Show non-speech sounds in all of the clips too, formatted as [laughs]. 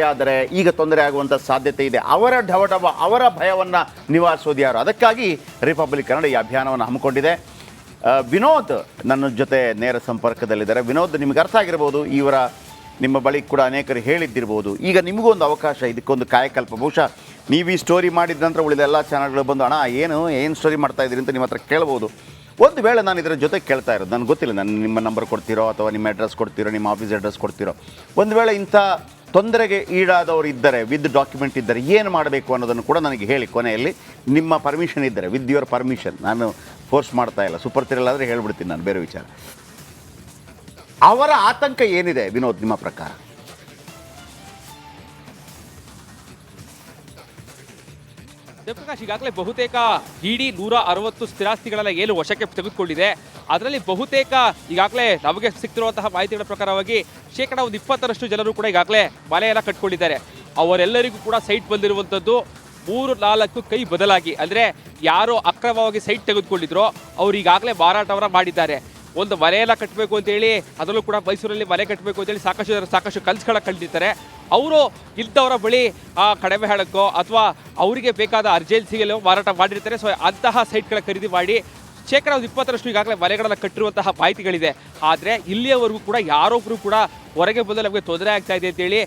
ಆದರೆ ಈಗ ತೊಂದರೆ ಆಗುವಂಥ ಸಾಧ್ಯತೆ ಇದೆ. ಅವರ ಢವಢವ, ಅವರ ಭಯವನ್ನು ನಿವಾರಿಸೋದು ಯಾರು? ಅದಕ್ಕಾಗಿ ರಿಪಬ್ಲಿಕ್ ಕನ್ನಡ ಈ ಅಭಿಯಾನವನ್ನು ಹಮ್ಮಿಕೊಂಡಿದೆ. ವಿನೋದ್ ನನ್ನ ಜೊತೆ ನೇರ ಸಂಪರ್ಕದಲ್ಲಿದ್ದಾರೆ. ವಿನೋದ್, ನಿಮ್ಗೆ ಅರ್ಥ ಆಗಿರ್ಬೋದು, ಇವರ ನಿಮ್ಮ ಬಳಿ ಕೂಡ ಅನೇಕರು ಹೇಳಿದ್ದಿರ್ಬೋದು. ಈಗ ನಿಮಗೂ ಒಂದು ಅವಕಾಶ, ಇದಕ್ಕೊಂದು ಕಾಯಕಲ್ಪ. ಬಹುಶಃ ನೀವು ಈ ಸ್ಟೋರಿ ಮಾಡಿದ ನಂತರ ಉಳಿದ ಎಲ್ಲ ಚಾನಲ್ಗಳು ಬಂದು, ಅಣ್ಣ, ಏನು ಏನು ಸ್ಟೋರಿ ಮಾಡ್ತಾ ಇದ್ದೀರಿ? ಅಂತ ನಿಮ್ಮ ಹತ್ರ ಕೇಳ್ಬೋದು. ಒಂದು ವೇಳೆ ನಾನು ಇದರ ಜೊತೆ ಕೇಳ್ತಾ ಇರೋದು, ನನಗೆ ಗೊತ್ತಿಲ್ಲ ನಾನು ನಿಮ್ಮ ನಂಬರ್ ಕೊಡ್ತೀರೋ ಅಥವಾ ನಿಮ್ಮ ಅಡ್ರೆಸ್ ಕೊಡ್ತೀರೋ, ನಿಮ್ಮ ಆಫೀಸ್ ಅಡ್ರೆಸ್ ಕೊಡ್ತೀರೋ. ಒಂದು ವೇಳೆ ಇಂಥ ತೊಂದರೆಗೆ ಈಡಾದವರು ಇದ್ದರೆ ವಿತ್ ಡಾಕ್ಯುಮೆಂಟ್ ಇದ್ದರೆ ಏನು ಮಾಡಬೇಕು ಅನ್ನೋದನ್ನು ಕೂಡ ನನಗೆ ಹೇಳಿ ಕೊನೆಯಲ್ಲಿ. ನಿಮ್ಮ ಪರ್ಮಿಷನ್ ಇದ್ದರೆ ವಿತ್ ಯುವರ್ ಪರ್ಮಿಷನ್ ನಾನು ಫೋರ್ಸ್ ಮಾಡ್ತಾ ಇಲ್ಲ. ಸೂಪರ್ ಹೇಳ್ಬಿಡ್ತೀನಿ ನಾನು, ಬೇರೆ ವಿಚಾರ. ಅವರ ಆತಂಕ ಏನಿದೆ, ವಿನೋದ್, ನಿಮ್ಮ ಪ್ರಕಾರ? ಜಯಪ್ರಕಾಶ್ ಈಗಾಗಲೇ ಬಹುತೇಕ ಇಡಿ ನೂರ ಅರವತ್ತು ಸ್ಥಿರಾಸ್ತಿಗಳೆಲ್ಲ ಏನು ವಶಕ್ಕೆ ತೆಗೆದುಕೊಂಡಿದೆ. ಅದರಲ್ಲಿ ಬಹುತೇಕ ಈಗಾಗಲೇ ನಮಗೆ ಸಿಕ್ತಿರುವಂತಹ ಮಾಹಿತಿಗಳ ಪ್ರಕಾರವಾಗಿ ಶೇಕಡ ಒಂದು ಇಪ್ಪತ್ತರಷ್ಟು ಜನರು ಕೂಡ ಈಗಾಗಲೇ ಮನೆಯೆಲ್ಲ ಕಟ್ಕೊಂಡಿದ್ದಾರೆ. ಅವರೆಲ್ಲರಿಗೂ ಕೂಡ ಸೈಟ್ ಬಂದಿರುವಂಥದ್ದು. ಮೂರು ನಾಲ್ಕು ಕೈ ಬದಲಾಗಿ ಅಂದರೆ ಯಾರು ಅಕ್ರಮವಾಗಿ ಸೈಟ್ ತೆಗೆದುಕೊಂಡಿದ್ರೋ ಅವ್ರು ಈಗಾಗಲೇ ಮಾರಾಟವನ್ನ ಮಾಡಿದ್ದಾರೆ. ಒಂದು ಮನೆಯೆಲ್ಲ ಕಟ್ಟಬೇಕು ಅಂತೇಳಿ ಅದರಲ್ಲೂ ಕೂಡ ಮೈಸೂರಲ್ಲಿ ಮನೆ ಕಟ್ಟಬೇಕು ಅಂತೇಳಿ ಸಾಕಷ್ಟು ಸಾಕಷ್ಟು ಕನಸುಗಳ ಕಂಡಿರ್ತಾರೆ ಅವರು ಇದ್ದವರ ಬಳಿ ಕಡಿಮೆ ಹಣಕ್ಕೋ ಅಥವಾ ಅವರಿಗೆ ಬೇಕಾದ ಅರ್ಜೆನ್ಸಿಗೆಲ್ಲೋ ಮಾರಾಟ ಮಾಡಿರ್ತಾರೆ. ಸೊ ಅಂತಹ ಸೈಟ್ಗಳ ಖರೀದಿ ಮಾಡಿ ಶೇಕಡ ಒಂದು ಇಪ್ಪತ್ತರಷ್ಟು ಈಗಾಗಲೇ ಮನೆಗಳನ್ನು ಕಟ್ಟಿರುವಂತಹ ಮಾಹಿತಿಗಳಿದೆ. ಆದರೆ ಇಲ್ಲಿಯವರೆಗೂ ಕೂಡ ಯಾರೊಬ್ಬರು ಕೂಡ ಹೊರಗೆ ಬಂದು ನಮಗೆ ತೊಂದರೆ ಆಗ್ತಾ ಇದೆ ಅಂತೇಳಿ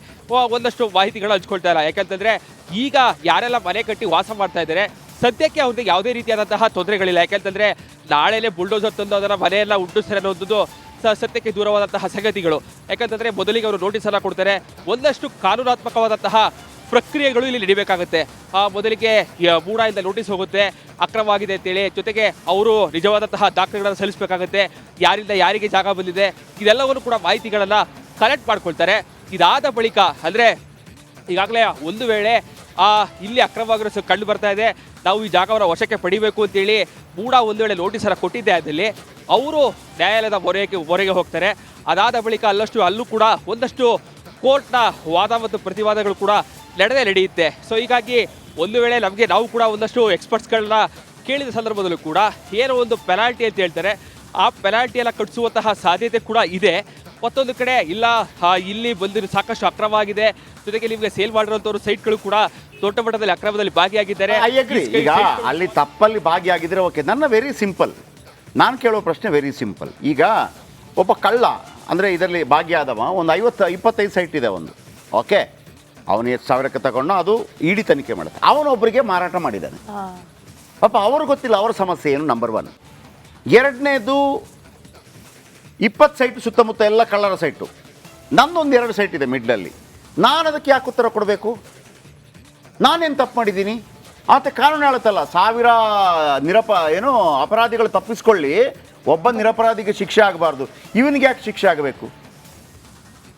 ಒಂದಷ್ಟು ಮಾಹಿತಿಗಳು ಹಂಚ್ಕೊಳ್ತಾ ಇಲ್ಲ. ಯಾಕಂತಂದರೆ ಈಗ ಯಾರೆಲ್ಲ ಮನೆ ಕಟ್ಟಿ ವಾಸ ಮಾಡ್ತಾ ಇದ್ದಾರೆ, ಸದ್ಯಕ್ಕೆ ಅವ್ರಿಗೆ ಯಾವುದೇ ರೀತಿಯಾದಂತಹ ತೊಂದರೆಗಳಿಲ್ಲ. ಯಾಕೆಂತಂದರೆ ನಾಳೆನೇ ಬುಲ್ಡೋಸರ್ ತಂದು ಅದರ ಮನೆಯೆಲ್ಲ ಉಂಟಿಸ್ತಾರೆ ಅನ್ನೋದು ಸತ್ಯಕ್ಕೆ ದೂರವಾದಂತಹ ಸಂಗತಿಗಳು. ಯಾಕಂತಂದ್ರೆ ಮೊದಲಿಗೆ ಅವರು ನೋಟಿಸ್ ಎಲ್ಲ ಕೊಡ್ತಾರೆ. ಒಂದಷ್ಟು ಕಾನೂನಾತ್ಮಕವಾದಂತಹ ಪ್ರಕ್ರಿಯೆಗಳು ಇಲ್ಲಿ ನಡಿಬೇಕಾಗುತ್ತೆ. ಆ ಮೊದಲಿಗೆ ಮೂಡಾಯಿಂದ ನೋಟಿಸ್ ಹೋಗುತ್ತೆ. ಅಕ್ರಮವಾಗಿದೆ ಅಂತೇಳಿ. ಜೊತೆಗೆ ಅವರು ನಿಜವಾದಂತಹ ದಾಖಲೆಗಳನ್ನು ಸಲ್ಲಿಸಬೇಕಾಗುತ್ತೆ. ಯಾರಿಂದ ಯಾರಿಗೆ ಜಾಗ ಬಂದಿದೆ. ಇದೆಲ್ಲವನ್ನು ಕೂಡ ಮಾಹಿತಿಗಳನ್ನು ಕಲೆಕ್ಟ್ ಮಾಡ್ಕೊಳ್ತಾರೆ. ಇದಾದ ಬಳಿಕ ಅಂದರೆ ಈಗಾಗಲೇ ಒಂದು ವೇಳೆ ಇಲ್ಲಿ ಅಕ್ರಮವಾಗಿರೋ ಕಂಡು ಬರ್ತಾ ಇದೆ. ನಾವು ಈ ಜಾಗವನ್ನು ವಶಕ್ಕೆ ಪಡಿಬೇಕು ಅಂತೇಳಿ ಮೂಡ ಒಂದು ವೇಳೆ ನೋಟಿಸ್ ಅನ್ನ ಕೊಟ್ಟಿದ್ದೆ ಅದಲ್ಲಿ ಅವರು ನ್ಯಾಯಾಲಯದ ಮೊರೆಗೆ ಮೊರೆಗೆ ಹೋಗ್ತಾರೆ. ಅದಾದ ಬಳಿಕ ಅಲ್ಲಷ್ಟು ಅಲ್ಲೂ ಕೂಡ ಒಂದಷ್ಟು ಕೋರ್ಟ್ನ ವಾದ ಮತ್ತು ಪ್ರತಿವಾದಗಳು ಕೂಡ ನಡೆದೇ ನಡೆಯುತ್ತೆ. ಸೊ ಹೀಗಾಗಿ ಒಂದು ವೇಳೆ ನಮಗೆ ನಾವು ಕೂಡ ಒಂದಷ್ಟು ಎಕ್ಸ್ಪರ್ಟ್ಸ್ಗಳನ್ನ ಕೇಳಿದ ಸಂದರ್ಭದಲ್ಲೂ ಕೂಡ ಏನೋ ಒಂದು ಪೆನಾಲ್ಟಿ ಅಂತ ಹೇಳ್ತಾರೆ. ಆ ಪೆನಾಲ್ಟಿ ಎಲ್ಲ ಕಟ್ಟಿಸುವಂತಹ ಸಾಧ್ಯತೆ ಕೂಡ ಇದೆ. ಮತ್ತೊಂದು ಕಡೆ ಇಲ್ಲ ಇಲ್ಲಿ ಬಂದಿರೋ ಸಾಕಷ್ಟು ಅಕ್ರಮವಾಗಿದೆ ಜೊತೆಗೆ ನಿಮಗೆ ಸೇಲ್ ಮಾಡಿರುವಂಥವ್ರು ಸೈಟ್ಗಳು ಕೂಡ ದೊಡ್ಡ ಮಟ್ಟದಲ್ಲಿ ಅಕ್ರಮದಲ್ಲಿ ಭಾಗಿಯಾಗಿದ್ದಾರೆ. ಐ ಅಗ್ರಿ ಈಗ ಅಲ್ಲಿ ತಪ್ಪಲ್ಲಿ ಭಾಗಿಯಾಗಿದ್ರೆ ಓಕೆ ನನ್ನ ವೆರಿ ಸಿಂಪಲ್ ನಾನು ಕೇಳೋ ಪ್ರಶ್ನೆ ವೆರಿ ಸಿಂಪಲ್ ಈಗ ಒಬ್ಬ ಕಳ್ಳ ಅಂದರೆ ಇದರಲ್ಲಿ ಭಾಗಿಯಾದವ ಒಂದು ಐವತ್ತು ಇಪ್ಪತ್ತೈದು ಸೈಟ್ ಇದೆ ಒಂದು. ಓಕೆ ಅವನು ಎಷ್ಟು ಸಾವಿರಕ್ಕೆ ತಗೊಂಡು ಅದು ಇಡಿ ತನಿಖೆ ಮಾಡುತ್ತೆ. ಅವನೊಬ್ಬರಿಗೆ ಮಾರಾಟ ಮಾಡಿದ್ದಾನೆ. ಪಾಪ ಅವ್ರಿಗೆ ಗೊತ್ತಿಲ್ಲ ಅವ್ರ ಸಮಸ್ಯೆ ಏನು ನಂಬರ್ ಒನ್ ಎರಡನೇದು ಇಪ್ಪತ್ತು ಸೈಟ್ ಸುತ್ತಮುತ್ತ ಎಲ್ಲ ಕಳ್ಳರ ಸೈಟು ನಂದೊಂದು ಎರಡು ಸೈಟ್ ಇದೆ ಮಿಡ್ಲಲ್ಲಿ ನಾನು ಅದಕ್ಕೆ ಯಾಕೆ ಉತ್ತರ ಕೊಡಬೇಕು? ನಾನೇನು ತಪ್ಪು ಮಾಡಿದ್ದೀನಿ? ಆತ ಕಾನೂನು ಹೇಳುತ್ತಲ್ಲ, ಸಾವಿರ ನಿರಪ, ಏನು, ಅಪರಾಧಿಗಳು ತಪ್ಪಿಸ್ಕೊಳ್ಳಿ, ಒಬ್ಬ ನಿರಪರಾಧಿಗೆ ಶಿಕ್ಷೆ ಆಗಬಾರ್ದು. ಇವನಿಗೆ ಯಾಕೆ ಶಿಕ್ಷೆ ಆಗಬೇಕು?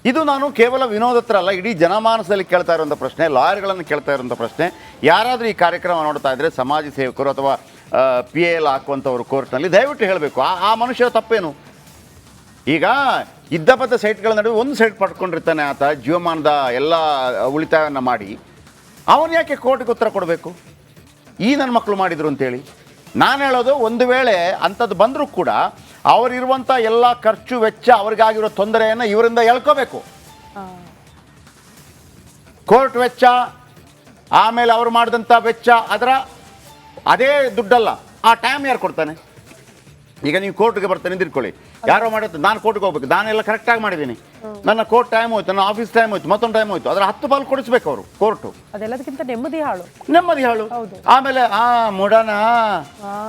ಇದು ನಾನು ಕೇವಲ ವಿನೋದ ಹತ್ರ ಅಲ್ಲ, ಇಡೀ ಜನಮಾನಸದಲ್ಲಿ ಕೇಳ್ತಾ ಇರುವಂಥ ಪ್ರಶ್ನೆ, ಲಾಯರ್ಗಳನ್ನು ಕೇಳ್ತಾ ಇರುವಂಥ ಪ್ರಶ್ನೆ. ಯಾರಾದರೂ ಈ ಕಾರ್ಯಕ್ರಮ ನೋಡ್ತಾ ಇದ್ದರೆ ಸಮಾಜ ಸೇವಕರು ಅಥವಾ ಪಿ ಎಲ್ ಹಾಕುವಂಥವ್ರು ಕೋರ್ಟ್ನಲ್ಲಿ ದಯವಿಟ್ಟು ಹೇಳಬೇಕು, ಆ ಆ ಮನುಷ್ಯರ ತಪ್ಪೇನು? ಈಗ ಇದ್ದ ಬದ್ದ ಸೈಟ್ಗಳ ನಡುವೆ ಒಂದು ಸೈಟ್ ಪಡ್ಕೊಂಡಿರ್ತಾನೆ ಆತ, ಜೀವಮಾನದ ಎಲ್ಲ ಉಳಿತಾಯವನ್ನು ಮಾಡಿ. ಅವನು ಯಾಕೆ ಕೋರ್ಟ್ಗೆ ಉತ್ತರ ಕೊಡಬೇಕು? ಈ ನನ್ನ ಮಕ್ಕಳು ಮಾಡಿದರು ಅಂತೇಳಿ. ನಾನು ಹೇಳೋದು ಒಂದು ವೇಳೆ ಅಂಥದ್ದು ಬಂದರೂ ಕೂಡ ಅವರಿರುವಂಥ ಎಲ್ಲ ಖರ್ಚು ವೆಚ್ಚ ಅವ್ರಿಗಾಗಿರೋ ತೊಂದರೆಯನ್ನು ಇವರಿಂದ ಎಳ್ಕೋಬೇಕು. ಕೋರ್ಟ್ ವೆಚ್ಚ ಆಮೇಲೆ ಅವರು ಮಾಡಿದಂಥ ವೆಚ್ಚ ಅದರ ಅದೇ ದುಡ್ಡಲ್ಲ ಆ ಟೈಮ್ ಯಾರು ಕೊಡ್ತಾನೆ? ಈಗ ನೀವು ಕೋರ್ಟ್ಗೆ ಬರ್ತಾನೆ ನಿಂತಿರ್ಕೊಳ್ಳಿ. ಯಾರೋ ಮಾಡುತ್ತೆ ನಾನು ಕೋರ್ಟ್ಗೆ ಹೋಗ್ಬೇಕು. ನಾನೆಲ್ಲ ಕರೆಕ್ಟಾಗಿ ಮಾಡಿದ್ದೀನಿ. ನನ್ನ ಕೋರ್ಟ್ ಟೈಮ್ ಹೋಯ್ತು ನನ್ನ ಆಫೀಸ್ ಟೈಮ್ ಹೋಯ್ತು ಮತ್ತೊಂದು ಟೈಮ್ ಹೋಯ್ತು. ಅದರ ಹತ್ತು ಬಾಲ್ ಕೊಡಿಸ್ಬೇಕು ಅವರು ಕೋರ್ಟ್. ಅದೆಲ್ಲದಕ್ಕಿಂತ ನೆಮ್ಮದಿ ಹಾಳು. ನೆಮ್ಮದಿ ಹಾಳು. ಹೌದು. ಆಮೇಲೆ ಆ ಮುಡನ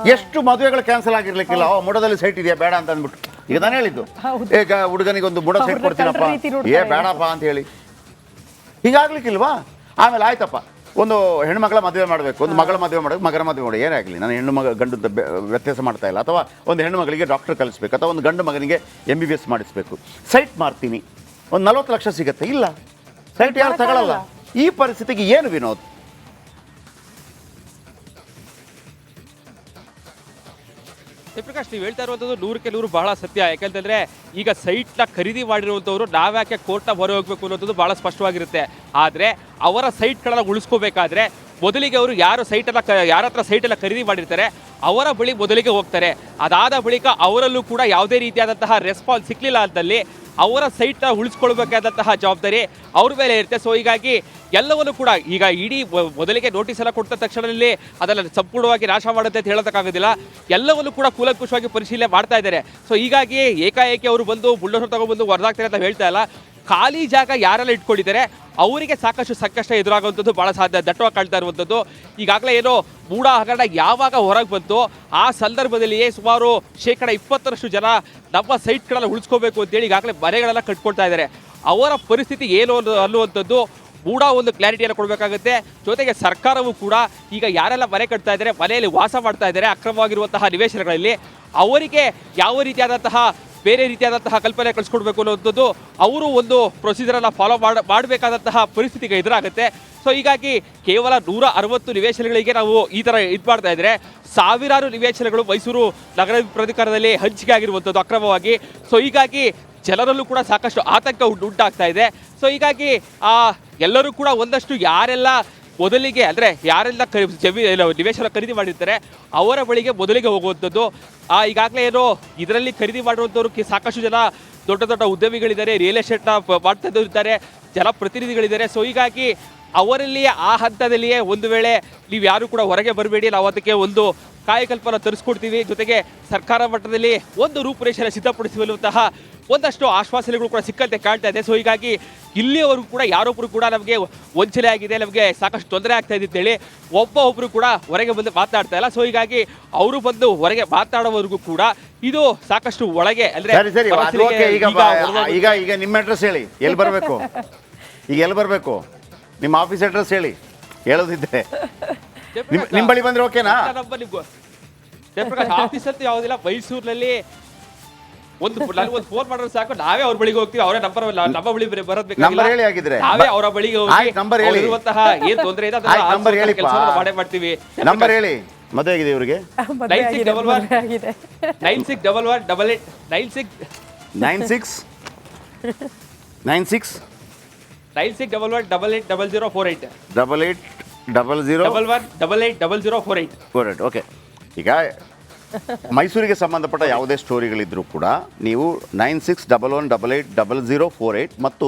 ಎಷ್ಟು ಮದುವೆಗಳು ಕ್ಯಾನ್ಸಲ್ ಆಗಿರ್ಲಿಕ್ಕಿಲ್ಲ. ಓ ಮುಡದಲ್ಲಿ ಸೈಟ್ ಇದೆಯಾ? ಬೇಡ ಅಂತ ಅಂದ್ಬಿಟ್ಟು. ಈಗ ನಾನು ಹೇಳಿದ್ದು. ಈಗ ಹುಡುಗನಿಗೆ ಒಂದು ಮುಡ ಸೈಟ್ ಕೊಡ್ತೀನಪ್ಪ. ಏ ಬೇಡಪ್ಪ ಅಂತ ಹೇಳಿ. ಹೀಗಾಗ್ಲಿಕ್ಕಿಲ್ವಾ? ಆಮೇಲೆ ಆಯ್ತಪ್ಪ. ಒಂದು ಹೆಣ್ಣು ಮಗಳ ಮದುವೆ ಮಾಡಬೇಕು ಒಂದು ಮಗಳ ಮದುವೆ ಮಾಡಬೇಕು ಮಗನ ಮದುವೆ ಮಾಡಿ ಏನೇ ಆಗಲಿ ನಾನು ಹೆಣ್ಣು ಮಗ ಗಂಡು ಅಂತ ವ್ಯತ್ಯಾಸ ಮಾಡ್ತಾ ಇಲ್ಲ. ಅಥವಾ ಒಂದು ಹೆಣ್ಣು ಮಗಳಿಗೆ ಡಾಕ್ಟರ್ ಕಲಿಸ್ಬೇಕು ಅಥವಾ ಒಂದು ಗಂಡು ಮಗನಿಗೆ ಎಂ ಬಿ ಬಿ ಎಸ್ ಮಾಡಿಸ್ಬೇಕು. ಸೈಟ್ ಮಾರ್ತೀನಿ. ಒಂದು ನಲ್ವತ್ತು ಲಕ್ಷ ಸಿಗುತ್ತೆ. ಇಲ್ಲ. ಸೈಟ್ ಯಾರು ತಗೊಳ್ಳಲ್ಲ ಈ ಪರಿಸ್ಥಿತಿಗೆ ಏನು ವಿನೋದ್? ಪ್ರಕಾಶ್ ನೀವು ಹೇಳ್ತಾ ಇರುವಂಥದ್ದು ನೂರಕ್ಕೆ ನೂರು ಬಹಳ ಸತ್ಯ. ಯಾಕಂತಂದ್ರೆ ಈಗ ಸೈಟ್ನ ಖರೀದಿ ಮಾಡಿರುವಂಥವ್ರು ನಾವ್ಯಾಕೆ ಕೋರ್ಟ್ನ ಹೊರ ಹೋಗ್ಬೇಕು ಅನ್ನೋದು ಬಹಳ ಸ್ಪಷ್ಟವಾಗಿರುತ್ತೆ. ಆದರೆ ಅವರ ಸೈಟ್ಗಳನ್ನು ಉಳಿಸ್ಕೋಬೇಕಾದ್ರೆ ಮೊದಲಿಗೆ ಅವರು ಯಾರು ಸೈಟೆಲ್ಲ ಕ, ಯಾರ ಹತ್ರ ಸೈಟೆಲ್ಲ ಖರೀದಿ ಮಾಡಿರ್ತಾರೆ, ಅವರ ಬಳಿ ಮೊದಲಿಗೆ ಹೋಗ್ತಾರೆ. ಅದಾದ ಬಳಿಕ ಅವರಲ್ಲೂ ಕೂಡ ಯಾವುದೇ ರೀತಿಯಾದಂತಹ ರೆಸ್ಪಾನ್ಸ್ ಸಿಕ್ಕಲಿಲ್ಲ ಅಂತಲ್ಲಿ ಅವರ ಸೈಟ್ನ ಉಳಿಸ್ಕೊಳ್ಬೇಕಾದಂತಹ ಜವಾಬ್ದಾರಿ ಅವ್ರ ಮೇಲೆ ಇರುತ್ತೆ. ಸೊ ಹೀಗಾಗಿ ಎಲ್ಲವನ್ನು ಕೂಡ ಈಗ ಇಡೀ ಮೊದಲಿಗೆ ನೋಟಿಸ್ ಎಲ್ಲ ಕೊಟ್ಟ ತಕ್ಷಣದಲ್ಲಿ ಅದನ್ನು ಸಂಪೂರ್ಣವಾಗಿ ನಾಶ ಮಾಡುತ್ತೆ ಅಂತ ಹೇಳೋದಕ್ಕಾಗೋದಿಲ್ಲ. ಎಲ್ಲವನ್ನು ಕೂಡ ಕೂಲಂಕುಷವಾಗಿ ಪರಿಶೀಲನೆ ಮಾಡ್ತಾ ಇದ್ದಾರೆ. ಸೊ ಹೀಗಾಗಿ ಏಕಾಏಕಿ ಅವರು ಬಂದು ಬುಲ್ಡೋಸರ್ ತಗೊಂಡ್ಬಂದು ಹೊರದಾಗ್ತಾರೆ ಅಂತ ಹೇಳ್ತಾ ಇಲ್ಲ. ಖಾಲಿ ಜಾಗ ಯಾರೆಲ್ಲ ಇಟ್ಕೊಂಡಿದ್ದಾರೆ, ಅವರಿಗೆ ಸಾಕಷ್ಟು ಸಂಕಷ್ಟ ಎದುರಾಗುವಂಥದ್ದು ಭಾಳ ಸಾಧ್ಯ. ದಟ್ಟವಾಗಿ ಕಾಣ್ತಾ ಇರುವಂಥದ್ದು. ಈಗಾಗಲೇ ಏನೋ ಮೂಡಾ ಹಗರಣ ಯಾವಾಗ ಹೊರಗೆ ಬಂತು, ಆ ಸಂದರ್ಭದಲ್ಲಿಯೇ ಸುಮಾರು ಶೇಕಡ ಇಪ್ಪತ್ತರಷ್ಟು ಜನ ನಮ್ಮ ಸೈಟ್ಗಳೆಲ್ಲ ಉಳಿಸ್ಕೋಬೇಕು ಅಂತೇಳಿ ಈಗಾಗಲೇ ಮನೆಗಳೆಲ್ಲ ಕಟ್ಕೊಳ್ತಾ ಇದ್ದಾರೆ. ಅವರ ಪರಿಸ್ಥಿತಿ ಏನು ಅನ್ನೋ- ಅನ್ನುವಂಥದ್ದು ಮೂಡ ಒಂದು ಕ್ಲಾರಿಟಿಯನ್ನು ಕೊಡಬೇಕಾಗುತ್ತೆ. ಜೊತೆಗೆ ಸರ್ಕಾರವೂ ಕೂಡ ಈಗ ಯಾರೆಲ್ಲ ಮನೆ ಕಟ್ತಾ ಇದ್ದಾರೆ, ಮನೆಯಲ್ಲಿ ವಾಸ ಮಾಡ್ತಾ ಇದ್ದಾರೆ, ಅಕ್ರಮವಾಗಿರುವಂತಹ ನಿವೇಶನಗಳಲ್ಲಿ, ಅವರಿಗೆ ಯಾವ ರೀತಿಯಾದಂತಹ ಬೇರೆ ರೀತಿಯಾದಂತಹ ಕಲ್ಪನೆ ಕಳಿಸ್ಕೊಡ್ಬೇಕು ಅನ್ನೋಂಥದ್ದು ಅವರು ಒಂದು ಪ್ರೊಸೀಜರನ್ನು ಫಾಲೋ ಮಾಡ, ಮಾಡಬೇಕಾದಂತಹ ಪರಿಸ್ಥಿತಿಗೆ ಎದುರಾಗುತ್ತೆ. ಸೊ ಹೀಗಾಗಿ ಕೇವಲ ನೂರ ಅರವತ್ತು ನಿವೇಶನಗಳಿಗೆ ನಾವು ಈ ಥರ ಇದು ಮಾಡ್ತಾ ಇದ್ದರೆ ಸಾವಿರಾರು ನಿವೇಶನಗಳು ಮೈಸೂರು ನಗರ ಪ್ರಾಧಿಕಾರದಲ್ಲಿ ಹಂಚಿಕೆ ಆಗಿರುವಂಥದ್ದು ಅಕ್ರಮವಾಗಿ. ಸೊ ಹೀಗಾಗಿ ಜನರಲ್ಲೂ ಕೂಡ ಸಾಕಷ್ಟು ಆತಂಕ ಉಂಟು, ಉಂಟಾಗ್ತಾ ಇದೆ. ಸೊ ಹೀಗಾಗಿ ಎಲ್ಲರೂ ಕೂಡ ಒಂದಷ್ಟು ಯಾರೆಲ್ಲ ಮೊದಲಿಗೆ ಅಂದರೆ ಯಾರೆಲ್ಲ ಕ ಜಮೀ ನಿವೇಶನ ಖರೀದಿ ಮಾಡಿರ್ತಾರೆ, ಅವರ ಬಳಿಗೆ ಮೊದಲಿಗೆ ಹೋಗುವಂಥದ್ದು. ಈಗಾಗಲೇ ಏನೋ ಇದರಲ್ಲಿ ಖರೀದಿ ಮಾಡಿರುವಂಥವ್ರು ಸಾಕಷ್ಟು ಜನ ದೊಡ್ಡ ದೊಡ್ಡ ಉದ್ಯಮಿಗಳಿದ್ದಾರೆ ರಿಯಲ್ ಎಸ್ಟೇಟ್ನ ಮಾಡ್ತಾ ಇರ್ತಾರೆ ಜನಪ್ರತಿನಿಧಿಗಳಿದ್ದಾರೆ. ಸೊ ಹೀಗಾಗಿ ಅವರಲ್ಲಿ ಆ ಹಂತದಲ್ಲಿಯೇ ಒಂದು ವೇಳೆ ನೀವು ಯಾರು ಕೂಡ ಹೊರಗೆ ಬರಬೇಡಿ, ನಾವು ಅದಕ್ಕೆ ಒಂದು ಕಾಯಕಲ್ಪನ ತರಿಸ್ಕೊಡ್ತೀವಿ. ಜೊತೆಗೆ ಸರ್ಕಾರ ಮಟ್ಟದಲ್ಲಿ ಒಂದು ರೂಪುರೇಷೆಯನ್ನು ಸಿದ್ಧಪಡಿಸುವಂತಹ ಒಂದಷ್ಟು ಆಶ್ವಾಸನೆಗಳು ಕೂಡ ಸಿಕ್ಕಂತೆ ಕಾಣ್ತಾ ಇದೆ. ಸೊ ಹೀಗಾಗಿ ಇಲ್ಲಿಯವರೆಗೂ ಕೂಡ ಯಾರೊಬ್ಬರು ಕೂಡ ನಮಗೆ ವಂಚನೆ ಆಗಿದೆ ನಮಗೆ ಸಾಕಷ್ಟು ತೊಂದರೆ ಆಗ್ತಾ ಇದೆ ಅಂತೇಳಿ ಒಬ್ಬ ಒಬ್ಬರು ಕೂಡ ಹೊರಗೆ ಬಂದು ಮಾತನಾಡ್ತಾ ಇಲ್ಲ. ಸೊ ಹೀಗಾಗಿ ಅವರು ಬಂದು ಹೊರಗೆ ಮಾತಾಡೋವರೆಗೂ ಕೂಡ ಇದು ಸಾಕಷ್ಟು ಒಳಗೆ ಅಂದ್ರೆ ಈಗ ಈಗ ನಿಮ್ಮ ಅಡ್ರೆಸ್ ಹೇಳಿ ಎಲ್ಲಿ ಬರಬೇಕು? [laughs] ಈಗ ಎಲ್ಲಿ ಬರಬೇಕು? ನಿಮ್ಮ ಆಫೀಸ್ ಅಡ್ರೆಸ್ ಹೇಳಿ ಹೇಳೋದಿದ್ರೆ. ನಿಮ್ಮ ಬಳಿ ಬಂದ್ರೆ ಓಕೆನಾ? ಆಫೀಸ್ ಅಂತ ಯಾವುದಿಲ್ಲ ಮೈಸೂರಿನಲ್ಲಿ ಒಂದು ನನಗೆ ಒಂದು ಫೋನ್ ಮಾಡಿದ್ರೆ ಸಾಕು. ನಾವೇ ಅವ್ರ ಬಳಿಗೆ ಹೋಗ್ತೀವಿ. ಅವರೇ ನಂಬರ್ ನಮ್ಮ ಬಳಿ ಬರೋದ್ ನಂಬರ್ ಹೇಳಿ ಹಾಗಿದ್ರೆ. ನಾವೇ ಅವರ ಬಳಿಗೆ ಹೋಗಿ ನಂಬರ್ ಹೇಳಿ. ಇರುವಂತಹ ಏನ್ ತೊಂದರೆ ಇದೆ ಅದನ್ನ ನಂಬರ್ ಹೇಳಿ ಕೆಲಸ ಮಾಡೇ ಮಾಡ್ತೀವಿ. ನಂಬರ್ ಹೇಳಿ. ಮದುವೆ ಆಗಿದೆ ಇವರಿಗೆ. Nine six. ಮದುವೆ ಆಗಿದೆ. Nine six double one double eight nine six nine six nine six nine six double one double eight double zero four eight double eight double zero double one double eight double zero four eight four eight okay ಈಗ ಮೈಸೂರಿಗೆ ಸಂಬಂಧಪಟ್ಟ ಯಾವುದೇ ಸ್ಟೋರಿಗಳಿದ್ರು ಕೂಡ ನೀವು nine six double one double eight double zero four eight ಮತ್ತು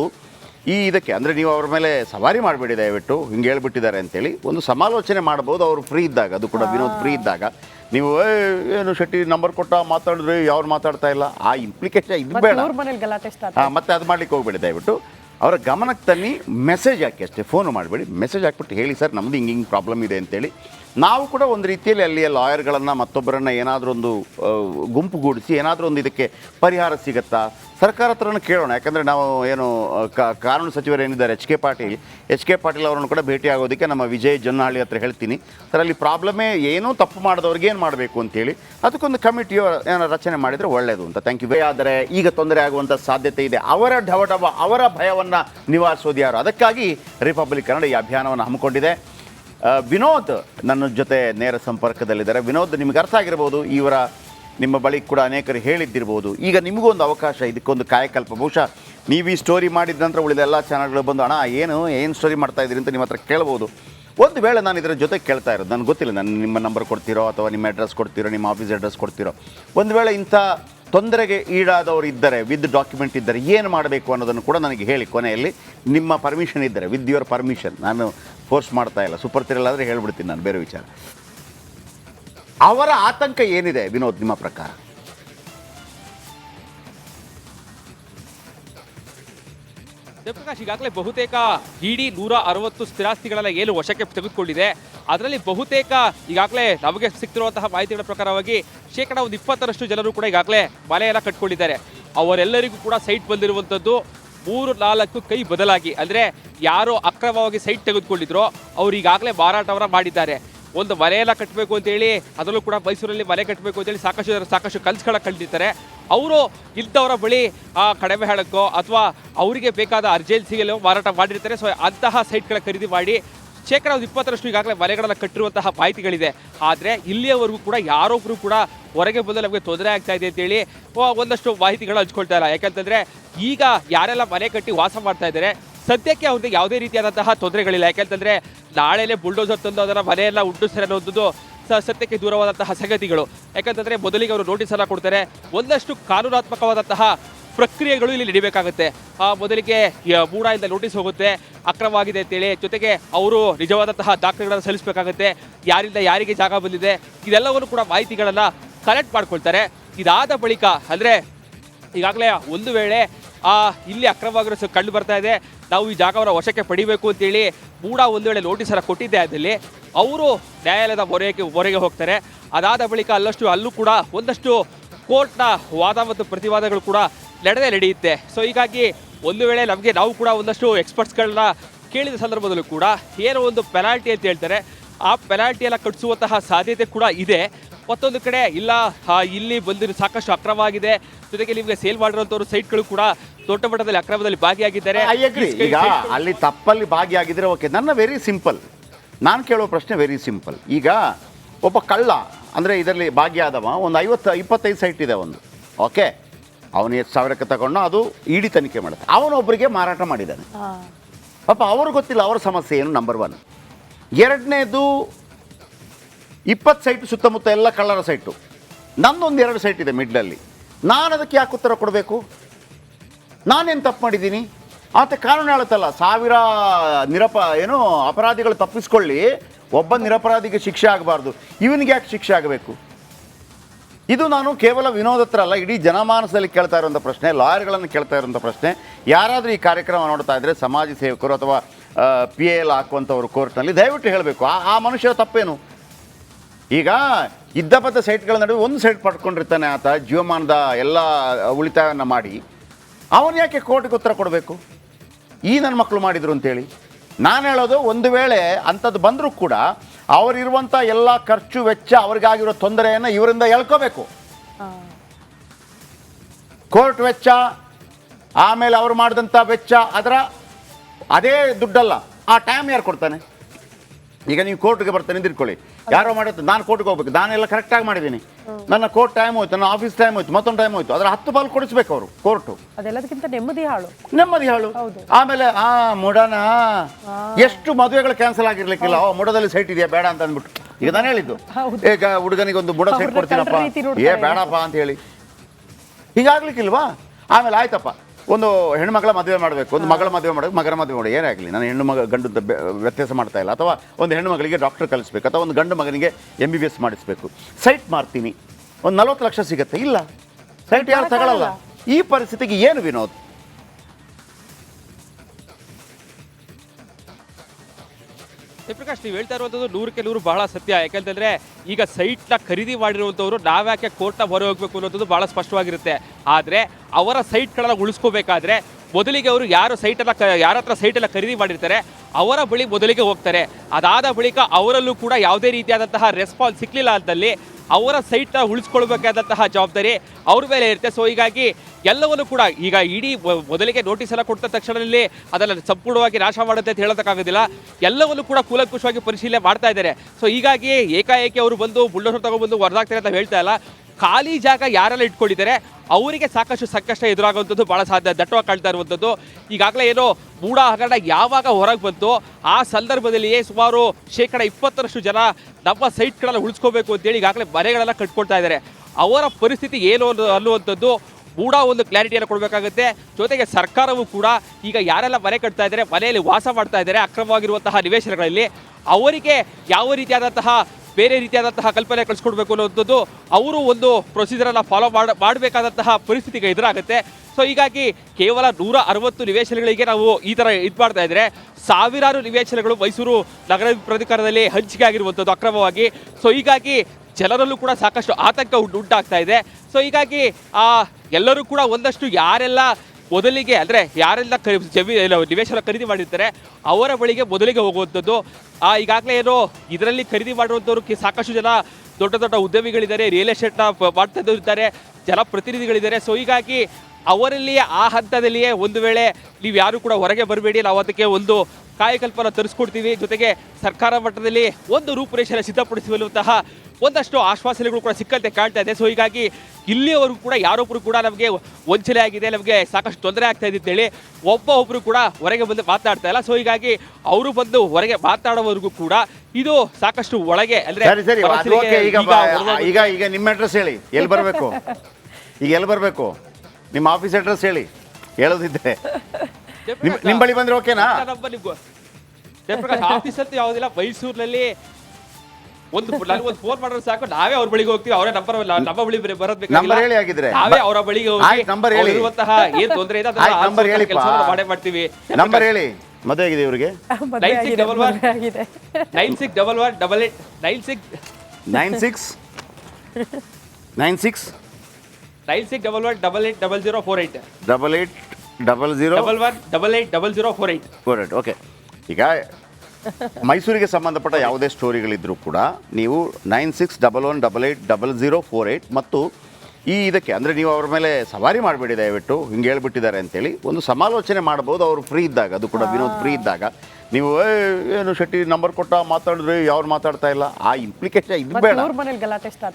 ಈ ಇದಕ್ಕೆ ಅಂದರೆ ನೀವು ಅವ್ರ ಮೇಲೆ ಸವಾರಿ ಮಾಡಬೇಡಿ ದಯವಿಟ್ಟು ಹಿಂಗೆ ಹೇಳ್ಬಿಟ್ಟಿದ್ದಾರೆ ಅಂತೇಳಿ ಒಂದು ಸಮಾಲೋಚನೆ ಮಾಡ್ಬೋದು ಅವರು ಫ್ರೀ ಇದ್ದಾಗ ಅದು ಕೂಡ ವಿನೋದ್ ಫ್ರೀ ಇದ್ದಾಗ. ನೀವು "ಏ, ಏನು ಶೆಟ್ಟಿ ನಂಬರ್ ಕೊಟ್ಟ ಮಾತಾಡಿದ್ರೆ ಯಾರು ಮಾತಾಡ್ತಾ ಇಲ್ಲ? ಆ ಇಂಪ್ಲಿಕೇಶನ್ ಇದು ಬೇಡ. ಹಾಂ ಮತ್ತೆ ಅದು ಮಾಡ್ಲಿಕ್ಕೆ ಹೋಗ್ಬೇಡಿ ದಯವಿಟ್ಟು. ಅವರ ಗಮನಕ್ಕೆ ತನ್ನಿ ಮೆಸೇಜ್ ಹಾಕಿ ಅಷ್ಟೇ ಫೋನು ಮಾಡಬೇಡಿ ಮೆಸೇಜ್ ಹಾಕ್ಬಿಟ್ಟು ಹೇಳಿ ಸರ್ ನಮ್ದು ಹಿಂಗೆ ಹಿಂಗೆ ಪ್ರಾಬ್ಲಮ್ ಇದೆ ಅಂತೇಳಿ. ನಾವು ಕೂಡ ಒಂದು ರೀತಿಯಲ್ಲಿ ಅಲ್ಲಿಯ ಲಾಯರ್ಗಳನ್ನು ಮತ್ತೊಬ್ಬರನ್ನು ಏನಾದರೂ ಒಂದು ಗುಂಪುಗೂಡಿಸಿ ಏನಾದರೂ ಒಂದು ಇದಕ್ಕೆ ಪರಿಹಾರ ಸಿಗುತ್ತಾ? ಸರ್ಕಾರ ಹತ್ರನೂ ಕೇಳೋಣ. ಯಾಕಂದರೆ ನಾವು ಏನು ಕಾನೂನು ಸಚಿವರು ಏನಿದ್ದಾರೆ, H K Patil, H K Patil ಅವರನ್ನು ಕೂಡ ಭೇಟಿ ಆಗೋದಕ್ಕೆ ನಮ್ಮ ವಿಜಯ್ ಜೊನ್ನಾಳಿ ಹತ್ರ ಹೇಳ್ತೀನಿ. ಸರ್, ಅಲ್ಲಿ ಪ್ರಾಬ್ಲಮೇ ಏನೂ ತಪ್ಪು ಮಾಡಿದವ್ರಿಗೆ ಏನು ಮಾಡಬೇಕು ಅಂತೇಳಿ ಅದಕ್ಕೊಂದು ಕಮಿಟಿಯೋ ಏನೋ ರಚನೆ ಮಾಡಿದರೆ ಒಳ್ಳೆಯದು ಅಂತ. ಥ್ಯಾಂಕ್ ಯು ಆದರೆ ಈಗ ತೊಂದರೆ ಆಗುವಂಥ ಸಾಧ್ಯತೆ ಇದೆ. ಅವರ ಢವಢವ, ಅವರ ಭಯವನ್ನು ನಿವಾರಿಸೋದು ಯಾರು? ಅದಕ್ಕಾಗಿ ರಿಪಬ್ಲಿಕ್ ಕನ್ನಡ ಈ ಅಭಿಯಾನವನ್ನು ಹಮ್ಮಿಕೊಂಡಿದೆ. ವಿನೋದ್ ನನ್ನ ಜೊತೆ ನೇರ ಸಂಪರ್ಕದಲ್ಲಿದ್ದಾರೆ. ವಿನೋದ್, ನಿಮಗೆ ಅರ್ಥ ಆಗಿರ್ಬೋದು ಇವರ ನಿಮ್ಮ ಬಳಿ ಕೂಡ ಅನೇಕರು ಹೇಳಿದ್ದಿರ್ಬೋದು. ಈಗ ನಿಮಗೂ ಒಂದು ಅವಕಾಶ, ಇದಕ್ಕೊಂದು ಕಾಯಕಲ್ಪ. ಬಹುಶಃ ನೀವು ಈ ಸ್ಟೋರಿ ಮಾಡಿದ ನಂತರ ಉಳಿದ ಎಲ್ಲ ಚಾನಲ್ಗಳು ಬಂದು, ಅಣ್ಣ, ಏನು ಏನು ಸ್ಟೋರಿ ಮಾಡ್ತಾ ಇದ್ದೀರಿ ಅಂತ ನಿಮ್ಮ ಹತ್ರ ಕೇಳ್ಬೋದು. ಒಂದು ವೇಳೆ ನಾನು ಇದರ ಜೊತೆ ಕೇಳ್ತಾ ಇರೋದು, ನನಗೆ ಗೊತ್ತಿಲ್ಲ, ನಾನು ನಿಮ್ಮ ನಂಬರ್ ಕೊಡ್ತೀರೋ ಅಥವಾ ನಿಮ್ಮ ಅಡ್ರೆಸ್ ಕೊಡ್ತೀರೋ, ನಿಮ್ಮ ಆಫೀಸ್ ಅಡ್ರೆಸ್ ಕೊಡ್ತೀರೋ. ಒಂದು ವೇಳೆ ಇಂಥ ತೊಂದರೆಗೆ ಈಡಾದವರು ಇದ್ದರೆ ವಿತ್ ಡಾಕ್ಯುಮೆಂಟ್ ಇದ್ದರೆ ಏನು ಮಾಡಬೇಕು ಅನ್ನೋದನ್ನು ಕೂಡ ನನಗೆ ಹೇಳಿ ಕೊನೆಯಲ್ಲಿ. ನಿಮ್ಮ ಪರ್ಮಿಷನ್ ಇದ್ದರೆ ವಿತ್ ಯುವರ್ ಪರ್ಮಿಷನ್ ನಾನು ಫೋರ್ಸ್ ಮಾಡ್ತಾ ಇಲ್ಲ. ಸೂಪರ್ ಹೇಳ್ಬಿಡ್ತೀನಿ ನಾನು, ಬೇರೆ ವಿಚಾರ. ಅವರ ಆತಂಕ ಏನಿದೆ ವಿನೋದ್, ನಿಮ್ಮ ಪ್ರಕಾರ? ಜಯಪ್ರಕಾಶ್ ಈಗಾಗಲೇ ಬಹುತೇಕ ಇಡೀ ನೂರ ಅರವತ್ತು ಸ್ಥಿರಾಸ್ತಿಗಳೆಲ್ಲ ಏನು ವಶಕ್ಕೆ ತೆಗೆದುಕೊಂಡಿದೆ. ಅದರಲ್ಲಿ ಬಹುತೇಕ ಈಗಾಗಲೇ ನಮಗೆ ಸಿಕ್ತಿರುವಂತಹ ಮಾಹಿತಿಗಳ ಪ್ರಕಾರವಾಗಿ ಶೇಕಡ ಒಂದು ಇಪ್ಪತ್ತರಷ್ಟು ಜನರು ಕೂಡ ಈಗಾಗಲೇ ಮನೆಯೆಲ್ಲ ಕಟ್ಕೊಂಡಿದ್ದಾರೆ. ಅವರೆಲ್ಲರಿಗೂ ಕೂಡ ಸೈಟ್ ಬಂದಿರುವಂಥದ್ದು ಮೂರು ನಾಲ್ಕು ಕೈ ಬದಲಾಗಿ, ಅಂದರೆ ಯಾರು ಅಕ್ರಮವಾಗಿ ಸೈಟ್ ತೆಗೆದುಕೊಂಡಿದ್ರೋ, ಅವರು ಈಗಾಗಲೇ ಮಾರಾಟವನ್ನ ಮಾಡಿದ್ದಾರೆ. ಒಂದು ಮನೆಯೆಲ್ಲ ಕಟ್ಟಬೇಕು ಅಂತೇಳಿ, ಅದರಲ್ಲೂ ಕೂಡ ಮೈಸೂರಲ್ಲಿ ಮನೆ ಕಟ್ಟಬೇಕು ಅಂತೇಳಿ ಸಾಕಷ್ಟು ಸಾಕಷ್ಟು ಕಲ್ಸ್ಗಳ ಕಂಡಿದ್ದಾರೆ ಅವರು ಇದ್ದವರ ಬಳಿ ಆ ಕಡಿಮೆ ಹಣಕ್ಕೋ ಅಥವಾ ಅವರಿಗೆ ಬೇಕಾದ ಅರ್ಜೆನ್ಸಿಗೆಲ್ಲೋ ಮಾರಾಟ ಮಾಡಿರ್ತಾರೆ. ಸೊ ಅಂತಹ ಸೈಟ್ಗಳ ಖರೀದಿ ಮಾಡಿ ಶೇಕಡ ಒಂದು ಇಪ್ಪತ್ತರಷ್ಟು ಈಗಾಗಲೇ ಮನೆಗಳನ್ನು ಕಟ್ಟಿರುವಂತಹ ಮಾಹಿತಿಗಳಿದೆ. ಆದರೆ ಇಲ್ಲಿಯವರೆಗೂ ಕೂಡ ಯಾರೊಬ್ಬರು ಕೂಡ ಹೊರಗೆ ಬಂದು ನಮಗೆ ತೊಂದರೆ ಆಗ್ತಾ ಇದೆ ಅಂತೇಳಿ ಒಂದಷ್ಟು ಮಾಹಿತಿಗಳು ಹಂಚ್ಕೊಳ್ತಾ ಇಲ್ಲ. ಯಾಕಂತಂದರೆ ಈಗ ಯಾರೆಲ್ಲ ಮನೆ ಕಟ್ಟಿ ವಾಸ ಮಾಡ್ತಾ ಇದ್ದಾರೆ, ಸದ್ಯಕ್ಕೆ ಅವ್ರಿಗೆ ಯಾವುದೇ ರೀತಿಯಾದಂತಹ ತೊಂದರೆಗಳಿಲ್ಲ. ಯಾಕಂತಂದ್ರೆ ನಾಳೆನೆ ಬುಲ್ಡೋಸರ್ ತಂದು ಅದರ ಮನೆಯೆಲ್ಲ ಉಂಟಿಸ್ತಾರೆ ಅನ್ನೋದು ಸತ್ಯಕ್ಕೆ ದೂರವಾದಂತಹ ಸಂಗತಿಗಳು. ಯಾಕಂತಂದ್ರೆ ಮೊದಲಿಗೆ ಅವರು ನೋಟಿಸ್ ಎಲ್ಲ ಕೊಡ್ತಾರೆ. ಒಂದಷ್ಟು ಕಾನೂನಾತ್ಮಕವಾದಂತಹ ಪ್ರಕ್ರಿಯೆಗಳು ಇಲ್ಲಿ ನಡಿಬೇಕಾಗುತ್ತೆ. ಆ, ಮೊದಲಿಗೆ ಮೂಡಾಯಿಂದ ನೋಟಿಸ್ ಹೋಗುತ್ತೆ. ಅಕ್ರಮವಾಗಿದೆ ಅಂತೇಳಿ. ಜೊತೆಗೆ ಅವರು ನಿಜವಾದಂತಹ ದಾಖಲೆಗಳನ್ನು ಸಲ್ಲಿಸಬೇಕಾಗುತ್ತೆ. ಯಾರಿಂದ ಯಾರಿಗೆ ಜಾಗ ಬಂದಿದೆ. ಇದೆಲ್ಲವನ್ನು ಕೂಡ ಮಾಹಿತಿಗಳನ್ನು ಕಲೆಕ್ಟ್ ಮಾಡ್ಕೊಳ್ತಾರೆ. ಇದಾದ ಬಳಿಕ ಅಂದರೆ ಈಗಾಗಲೇ ಒಂದು ವೇಳೆ ಇಲ್ಲಿ ಅಕ್ರಮವಾಗಿರೋ ಕಂಡು ಬರ್ತಾ ಇದೆ. ನಾವು ಈ ಜಾಗವನ್ನು ವಶಕ್ಕೆ ಪಡಿಬೇಕು ಅಂತೇಳಿ ಮೂಡ ಒಂದು ವೇಳೆ ನೋಟಿಸ್ ಅನ್ನ ಕೊಟ್ಟಿದ್ದೆ ಅದಲ್ಲಿ ಅವರು ನ್ಯಾಯಾಲಯದ ಮೊರೆಗೆ ಮೊರೆಗೆ ಹೋಗ್ತಾರೆ. ಅದಾದ ಬಳಿಕ ಅಲ್ಲಷ್ಟು ಅಲ್ಲೂ ಕೂಡ ಒಂದಷ್ಟು ಕೋರ್ಟ್ನ ವಾದ ಮತ್ತು ಪ್ರತಿವಾದಗಳು ಕೂಡ ನಡೆದೇ ನಡೆಯುತ್ತೆ. ಸೊ ಹೀಗಾಗಿ ಒಂದು ವೇಳೆ ನಮಗೆ ನಾವು ಕೂಡ ಒಂದಷ್ಟು ಎಕ್ಸ್ಪರ್ಟ್ಸ್ಗಳನ್ನ ಕೇಳಿದ ಸಂದರ್ಭದಲ್ಲೂ ಕೂಡ ಏನೋ ಒಂದು ಪೆನಾಲ್ಟಿ ಅಂತ ಹೇಳ್ತಾರೆ. ಆ ಪೆನಾಲ್ಟಿ ಎಲ್ಲ ಕಟ್ಟಿಸುವಂತಹ ಸಾಧ್ಯತೆ ಕೂಡ ಇದೆ. ಮತ್ತೊಂದು ಕಡೆ ಇಲ್ಲ. ಇಲ್ಲಿ ಬಂದಿರೋ ಸಾಕಷ್ಟು ಅಕ್ರಮವಾಗಿದೆ. ಜೊತೆಗೆ ನಿಮಗೆ ಸೇಲ್ ಮಾಡಿರುವಂಥವ್ರು ಸೈಟ್ಗಳು ಕೂಡ ದೊಡ್ಡ ಮಟ್ಟದಲ್ಲಿ ಅಕ್ರಮದಲ್ಲಿ ಭಾಗಿಯಾಗಿದ್ದಾರೆ. ಐ ಈಗ ಅಲ್ಲಿ ತಪ್ಪಲ್ಲಿ ಭಾಗಿಯಾಗಿದ್ರೆ ಓಕೆ ನನ್ನ ವೆರಿ ಸಿಂಪಲ್ ನಾನು ಕೇಳೋ ಪ್ರಶ್ನೆ ವೆರಿ ಸಿಂಪಲ್ ಈಗ ಒಬ್ಬ ಕಳ್ಳ ಅಂದರೆ ಇದರಲ್ಲಿ ಭಾಗಿಯಾದವ ಒಂದು ಐವತ್ತು ಇಪ್ಪತ್ತೈದು ಸೈಟ್ ಇದೆ ಒಂದು. ಓಕೆ ಅವನು ಎಷ್ಟು ಸಾವಿರಕ್ಕೆ ತಗೊಂಡು ಅದು ಇಡಿ ತನಿಖೆ ಮಾಡುತ್ತೆ. ಅವನೊಬ್ಬರಿಗೆ ಮಾರಾಟ ಮಾಡಿದ್ದಾನೆ. ಪಾಪ ಅವ್ರಿಗೆ ಗೊತ್ತಿಲ್ಲ ಅವ್ರ ಸಮಸ್ಯೆ ಏನು ನಂಬರ್ ಒನ್ ಎರಡನೇದು ಇಪ್ಪತ್ತು ಸೈಟ್ ಸುತ್ತಮುತ್ತ ಎಲ್ಲ ಕಳ್ಳರ ಸೈಟು. ನಂದೊಂದು ಎರಡು ಸೈಟ್ ಇದೆ ಮಿಡ್ಲಲ್ಲಿ. ನಾನು ಅದಕ್ಕೆ ಯಾಕೆ ಉತ್ತರ ಕೊಡಬೇಕು? ನಾನೇನು ತಪ್ಪು ಮಾಡಿದ್ದೀನಿ? ಆತ ಕಾನೂನು ಹೇಳುತ್ತಲ್ಲ, ಸಾವಿರ ನಿರಪ, ಏನು, ಅಪರಾಧಿಗಳು ತಪ್ಪಿಸ್ಕೊಳ್ಳಿ, ಒಬ್ಬ ನಿರಪರಾಧಿಗೆ ಶಿಕ್ಷೆ ಆಗಬಾರ್ದು. ಇವನಿಗೆ ಯಾಕೆ ಶಿಕ್ಷೆ ಆಗಬೇಕು? ಇದು ನಾನು ಕೇವಲ ವಿನೋದ ಹತ್ರ ಅಲ್ಲ, ಇಡೀ ಜನಮಾನಸದಲ್ಲಿ ಕೇಳ್ತಾ ಇರುವಂಥ ಪ್ರಶ್ನೆ, ಲಾಯರ್ಗಳನ್ನು ಕೇಳ್ತಾ ಇರುವಂಥ ಪ್ರಶ್ನೆ. ಯಾರಾದರೂ ಈ ಕಾರ್ಯಕ್ರಮ ನೋಡ್ತಾ ಇದ್ದರೆ ಸಮಾಜ ಸೇವಕರು ಅಥವಾ ಪಿ ಎಲ್ ಹಾಕುವಂಥವ್ರು ಕೋರ್ಟ್ನಲ್ಲಿ ದಯವಿಟ್ಟು ಹೇಳಬೇಕು. ಆ ಆ ಮನುಷ್ಯರ ತಪ್ಪೇನು? ಈಗ ಇದ್ದ ಬದ್ದ ಸೈಟ್ಗಳ ನಡುವೆ ಒಂದು ಸೈಟ್ ಪಡ್ಕೊಂಡಿರ್ತಾನೆ ಆತ ಜೀವಮಾನದ ಎಲ್ಲ ಉಳಿತಾಯವನ್ನು ಮಾಡಿ. ಅವನು ಯಾಕೆ ಕೋರ್ಟ್ಗೆ ಉತ್ತರ ಕೊಡಬೇಕು? ಈ ನನ್ನ ಮಕ್ಕಳು ಮಾಡಿದರು ಅಂತೇಳಿ. ನಾನು ಹೇಳೋದು ಒಂದು ವೇಳೆ ಅಂಥದ್ದು ಬಂದರೂ ಕೂಡ ಅವರಿರುವಂಥ ಎಲ್ಲ ಖರ್ಚು ವೆಚ್ಚ ಅವ್ರಿಗಾಗಿರೋ ತೊಂದರೆಯನ್ನು ಇವರಿಂದ ಎಳ್ಕೋಬೇಕು. ಕೋರ್ಟ್ ವೆಚ್ಚ ಆಮೇಲೆ ಅವರು ಮಾಡಿದಂಥ ವೆಚ್ಚ ಅದರ ಅದೇ ದುಡ್ಡಲ್ಲ ಆ ಟೈಮ್ ಯಾರು ಕೊಡ್ತಾನೆ? ಈಗ ನೀವು ಕೋರ್ಟ್ಗೆ ಬರ್ತಾನೆ ನಿಂತಿರ್ಕೊಳ್ಳಿ ಯಾರೋ ಮಾಡಿದ್ದು ನಾನು ಕೋರ್ಟ್ಗೆ ಹೋಗ್ಬೇಕು. ನಾನೆಲ್ಲ ಕರೆಕ್ಟಾಗಿ ಮಾಡಿದ್ದೀನಿ. ನನ್ನ ಕೋರ್ಟ್ ಟೈಮ್ ಹೋಯ್ತು ನನ್ನ ಆಫೀಸ್ ಟೈಮ್ ಹೋಯ್ತು ಮತ್ತೊಂದು ಟೈಮ್ ಹೋಯ್ತು. ಅದರ ಹತ್ತು ಬಾಲ್ ಕೊಡಿಸ್ಬೇಕು ಅವರು ಕೋರ್ಟ್ ಅದೆಲ್ಲದಕ್ಕಿಂತ ನೆಮ್ಮದಿ ಹಾಳು. ನೆಮ್ಮದಿ ಹಾಳು. ಆಮೇಲೆ ಆ ಮುಡನ ಎಷ್ಟು ಮದುವೆಗಳು ಕ್ಯಾನ್ಸಲ್ ಆಗಿರ್ಲಿಕ್ಕಿಲ್ಲ. ಓ ಮುಡದಲ್ಲಿ ಸೈಟ್ ಇದೆಯಾ? ಬೇಡ ಅಂತ ಅಂದ್ಬಿಟ್ಟು. ಈಗ ನಾನು ಹೇಳಿದ್ದು. ಈಗ ಹುಡುಗನಿಗೆ ಒಂದು ಮುಡ ಸೈಟ್ ಕೊಡ್ತೀನಪ್ಪ. ಏ. ಬೇಡಪ್ಪ ಅಂತ ಹೇಳಿ. ಹೀಗಾಗ್ಲಿಕ್ಕಿಲ್ವಾ? ಆಮೇಲೆ ಆಯ್ತಪ್ಪ. ಒಂದು ಹೆಣ್ಮಗಳ ಮದುವೆ ಮಾಡಬೇಕು ಒಂದು ಮಗಳ ಮದುವೆ ಮಾಡಬೇಕು ಮಗನ ಮದುವೆ ಮಾಡಿ ಏನೇ ಆಗಲಿ ನಾನು ಹೆಣ್ಣು ಮಗ ಗಂಡು ವ್ಯತ್ಯಾಸ ಮಾಡ್ತಾ ಇಲ್ಲ. ಅಥವಾ ಒಂದು ಹೆಣ್ಣು ಮಗಳಿಗೆ ಡಾಕ್ಟರ್ ಕಲಿಸ್ಬೇಕು ಅಥವಾ ಒಂದು ಗಂಡು ಮಗನಿಗೆ ಎಂ ಬಿ ಬಿ ಎಸ್ ಮಾಡಿಸ್ಬೇಕು. ಸೈಟ್ ಮಾರ್ತೀನಿ. ಒಂದು ನಲ್ವತ್ತು ಲಕ್ಷ ಸಿಗುತ್ತೆ ಇಲ್ಲ. ಸೈಟ್ ಯಾರು ತಗೊಳ್ಳಲ್ಲ ಈ ಪರಿಸ್ಥಿತಿಗೆ ಏನು ವಿನೋದ್? ಜಯಪ್ರಕಾಶ್ ನೀವು ಹೇಳ್ತಾ ಇರುವಂಥದ್ದು ನೂರಕ್ಕೆ ನೂರು ಬಹಳ ಸತ್ಯ. ಯಾಕಂತಂದ್ರೆ ಈಗ ಸೈಟ್ನ ಖರೀದಿ ಮಾಡಿರುವಂಥವ್ರು ನಾವ್ಯಾಕೆ ಕೋರ್ಟ್ನ ಹೊರ ಹೋಗ್ಬೇಕು ಅನ್ನೋದು ಬಹಳ ಸ್ಪಷ್ಟವಾಗಿರುತ್ತೆ. ಆದರೆ ಅವರ ಸೈಟ್ಗಳನ್ನು ಉಳಿಸ್ಕೋಬೇಕಾದ್ರೆ ಮೊದಲಿಗೆ ಅವರು ಯಾರು ಸೈಟೆಲ್ಲ ಯಾರ ಹತ್ರ ಸೈಟೆಲ್ಲ ಖರೀದಿ ಮಾಡಿರ್ತಾರೆ, ಅವರ ಬಳಿ ಮೊದಲಿಗೆ ಹೋಗ್ತಾರೆ. ಅದಾದ ಬಳಿಕ ಅವರಲ್ಲೂ ಕೂಡ ಯಾವುದೇ ರೀತಿಯಾದಂತಹ ರೆಸ್ಪಾನ್ಸ್ ಸಿಕ್ಕಲಿಲ್ಲ ಅಂತಲ್ಲಿ ಅವರ ಸೈಟ್ನ ಉಳಿಸ್ಕೊಳ್ಬೇಕಾದಂತಹ ಜವಾಬ್ದಾರಿ ಅವ್ರ ಮೇಲೆ ಇರುತ್ತೆ. ಸೊ ಹೀಗಾಗಿ ಎಲ್ಲವನ್ನು ಕೂಡ ಈಗ ಇಡೀ ಮೊದಲಿಗೆ ನೋಟಿಸ್ ಎಲ್ಲ ಕೊಟ್ಟ ತಕ್ಷಣದಲ್ಲಿ ಅದನ್ನು ಸಂಪೂರ್ಣವಾಗಿ ನಾಶ ಮಾಡುತ್ತೆ ಅಂತ ಹೇಳೋದಕ್ಕಾಗೋದಿಲ್ಲ. ಎಲ್ಲವನ್ನು ಕೂಡ ಕೂಲಂಕುಷವಾಗಿ ಪರಿಶೀಲನೆ ಮಾಡ್ತಾ ಇದ್ದಾರೆ. ಸೊ ಹೀಗಾಗಿ ಏಕಾಏಕಿ ಅವರು ಬಂದು ಬುಲ್ಡೋಸರ್ ತಗೊಂಡ್ಬಂದು ಹೊರದಾಗ್ತಾರೆ ಅಂತ ಹೇಳ್ತಾ ಇಲ್ಲ. ಖಾಲಿ ಜಾಗ ಯಾರೆಲ್ಲ ಇಟ್ಕೊಂಡಿದ್ದಾರೆ? ಅವರಿಗೆ ಸಾಕಷ್ಟು ಸಂಕಷ್ಟ ಎದುರಾಗುವಂಥದ್ದು ಭಾಳ ಸಾಧ್ಯ. ದಟ್ಟವಾಗಿ ಕಾಣ್ತಾ ಇರುವಂಥದ್ದು. ಈಗಾಗಲೇ ಏನೋ ಮೂಡ ಹಗರಣ ಯಾವಾಗ ಹೊರಗೆ ಬಂತು, ಆ ಸಂದರ್ಭದಲ್ಲಿಯೇ ಸುಮಾರು ಶೇಕಡ ಇಪ್ಪತ್ತರಷ್ಟು ಜನ ನಮ್ಮ ಸೈಟ್ಗಳನ್ನು ಉಳಿಸ್ಕೋಬೇಕು ಅಂತೇಳಿ ಈಗಾಗಲೇ ಮನೆಗಳೆಲ್ಲ ಕಟ್ಕೊಳ್ತಾ ಇದ್ದಾರೆ. ಅವರ ಪರಿಸ್ಥಿತಿ ಏನು ಅನ್ನೋ- ಅನ್ನುವಂಥದ್ದು ಮೂಡ ಒಂದು ಕ್ಲಾರಿಟಿಯನ್ನು ಕೊಡಬೇಕಾಗುತ್ತೆ. ಜೊತೆಗೆ ಸರ್ಕಾರವು ಕೂಡ ಈಗ ಯಾರೆಲ್ಲ ಮನೆ ಕಟ್ತಾ ಇದ್ದಾರೆ, ಮನೆಯಲ್ಲಿ ವಾಸ ಮಾಡ್ತಾ ಇದ್ದಾರೆ, ಅಕ್ರಮವಾಗಿರುವಂತಹ ನಿವೇಶನಗಳಲ್ಲಿ ಅವರಿಗೆ ಯಾವ ರೀತಿಯಾದಂತಹ, ಬೇರೆ ರೀತಿಯಾದಂತಹ ಕಲ್ಪನೆ ಕಳಿಸ್ಕೊಡ್ಬೇಕು ಅನ್ನೋಂಥದ್ದು ಅವರು ಒಂದು ಪ್ರೊಸೀಜರನ್ನು ಫಾಲೋ ಮಾಡ, ಮಾಡಬೇಕಾದಂತಹ ಪರಿಸ್ಥಿತಿಗೆ ಎದುರಾಗುತ್ತೆ. ಸೊ ಹೀಗಾಗಿ ಕೇವಲ ನೂರ ಅರವತ್ತು ನಿವೇಶನಗಳಿಗೆ ನಾವು ಈ ಥರ ಇದು ಮಾಡ್ತಾ ಇದ್ದರೆ ಸಾವಿರಾರು ನಿವೇಶನಗಳು ಮೈಸೂರು ನಗರ ಪ್ರಾಧಿಕಾರದಲ್ಲಿ ಹಂಚಿಕೆ ಆಗಿರುವಂಥದ್ದು ಅಕ್ರಮವಾಗಿ. ಸೊ ಹೀಗಾಗಿ ಜನರಲ್ಲೂ ಕೂಡ ಸಾಕಷ್ಟು ಆತಂಕ ಉಂಟು ಉಂಟಾಗ್ತಾ ಇದೆ. ಸೊ ಹೀಗಾಗಿ ಎಲ್ಲರೂ ಕೂಡ ಒಂದಷ್ಟು ಯಾರೆಲ್ಲ ಮೊದಲಿಗೆ ಅಂದರೆ ಯಾರೆಲ್ಲ ಕ ಜಮೀ ನಿವೇಶನ ಖರೀದಿ ಮಾಡಿರ್ತಾರೆ, ಅವರ ಬಳಿಗೆ ಮೊದಲಿಗೆ ಹೋಗುವಂಥದ್ದು. ಈಗಾಗಲೇ ಏನೋ ಇದರಲ್ಲಿ ಖರೀದಿ ಮಾಡಿರುವಂಥವ್ರು ಸಾಕಷ್ಟು ಜನ ದೊಡ್ಡ ದೊಡ್ಡ ಉದ್ಯಮಿಗಳಿದ್ದಾರೆ ರಿಯಲ್ ಎಸ್ಟೇಟ್ನ ಮಾಡ್ತಾ ಇರ್ತಾರೆ ಜನಪ್ರತಿನಿಧಿಗಳಿದ್ದಾರೆ. ಸೊ ಹೀಗಾಗಿ ಅವರಲ್ಲಿ ಆ ಹಂತದಲ್ಲಿಯೇ ಒಂದು ವೇಳೆ ನೀವು ಯಾರು ಕೂಡ ಹೊರಗೆ ಬರಬೇಡಿ, ನಾವು ಅದಕ್ಕೆ ಒಂದು ಕಾಯಕಲ್ಪನ ತರಿಸ್ಕೊಡ್ತೀವಿ. ಜೊತೆಗೆ ಸರ್ಕಾರ ಮಟ್ಟದಲ್ಲಿ ಒಂದು ರೂಪುರೇಷೆಯನ್ನು ಸಿದ್ಧಪಡಿಸುವಂತಹ ಒಂದಷ್ಟು ಆಶ್ವಾಸನೆಗಳು ಕೂಡ ಸಿಕ್ಕಂತೆ ಕಾಣ್ತಾ ಇದೆ. ಸೊ ಹೀಗಾಗಿ ಇಲ್ಲಿಯವರೆಗೂ ಕೂಡ ಯಾರೊಬ್ಬರು ಕೂಡ ನಮಗೆ ವಂಚನೆ ಆಗಿದೆ ನಮಗೆ ಸಾಕಷ್ಟು ತೊಂದರೆ ಆಗ್ತಾ ಇದೆ ಅಂತೇಳಿ ಒಬ್ಬ ಒಬ್ಬರು ಕೂಡ ಹೊರಗೆ ಬಂದು ಮಾತನಾಡ್ತಾ ಇಲ್ಲ. ಸೊ ಹೀಗಾಗಿ ಅವರು ಬಂದು ಹೊರಗೆ ಮಾತಾಡೋವರೆಗೂ ಕೂಡ ಇದು ಸಾಕಷ್ಟು ಒಳಗೆ ಅಂದ್ರೆ ಈಗ ಈಗ ನಿಮ್ಮ ಅಡ್ರೆಸ್ ಹೇಳಿ ಎಲ್ಲಿ ಬರಬೇಕು? [laughs] ಈಗ ಎಲ್ಲಿ ಬರಬೇಕು? ನಿಮ್ಮ ಆಫೀಸ್ ಅಡ್ರೆಸ್ ಹೇಳಿ ಹೇಳೋದಿದ್ರೆ. ನಿಮ್ ನಿಮ್ಮ ಬಳಿ ಬಂದ್ರೆ ಓಕೆನಾ? ಆಫೀಸ್ ಅಂತ ಯಾವುದಿಲ್ಲ ಮೈಸೂರಿನಲ್ಲಿ ಒಂದು ನನಗೆ ಒಂದು ಫೋನ್ ಮಾಡಿದ್ರೆ ಸಾಕು. ನಾವೇ ಅವ್ರ ಬಳಿಗೆ ಹೋಗ್ತೀವಿ. ಅವರೇ ನಂಬರ್ ನಮ್ಮ ಬಳಿ ಬರೋದ್ ನಂಬರ್ ಹೇಳಿ ಆಗಿದ್ರೆ. ನಾವೇ ಅವರ ಬಳಿಗೆ ಹೋಗಿ ನಂಬರ್ ಹೇಳಿ. ಇರುವಂತಹ ಏನ್ ತೊಂದರೆ ಇದೆ ಅದನ್ನ ನಂಬರ್ ಹೇಳಿ ಕೆಲಸ ಮಾಡೇ ಮಾಡ್ತೀವಿ. ನಂಬರ್ ಹೇಳಿ. ಮದುವೆ ಆಗಿದೆ ಇವರಿಗೆ. Nine six. ಮದುವೆ ಆಗಿದೆ. Nine six double one double eight nine six nine six nine six nine six double one double eight double zero four eight double eight double zero double one double eight double zero four eight four eight okay ಈಗ ಮೈಸೂರಿಗೆ ಸಂಬಂಧಪಟ್ಟ ಯಾವುದೇ ಸ್ಟೋರಿಗಳಿದ್ದರೂ ಕೂಡ ನೀವು nine six double one double eight double zero four eight ಮತ್ತು ಈ ಇದಕ್ಕೆ ಅಂದರೆ ನೀವು ಅವ್ರ ಮೇಲೆ ಸವಾರಿ ಮಾಡಬೇಡಿ ದಯವಿಟ್ಟು ಹಿಂಗೆ ಹೇಳ್ಬಿಟ್ಟಿದ್ದಾರೆ ಅಂತೇಳಿ ಒಂದು ಸಮಾಲೋಚನೆ ಮಾಡ್ಬೋದು ಅವರು ಫ್ರೀ ಇದ್ದಾಗ ಅದು ಕೂಡ ವಿನೋದ್ ಫ್ರೀ ಇದ್ದಾಗ. ನೀವು "ಏ, ಏನು ಶೆಟ್ಟಿ ನಂಬರ್ ಕೊಟ್ಟ ಮಾತಾಡಿದ್ರೆ ಯಾರು ಮಾತಾಡ್ತಾ ಇಲ್ಲ? ಆ ಇಂಪ್ಲಿಕೇಶನ್ ಇದು ಬೇಡ.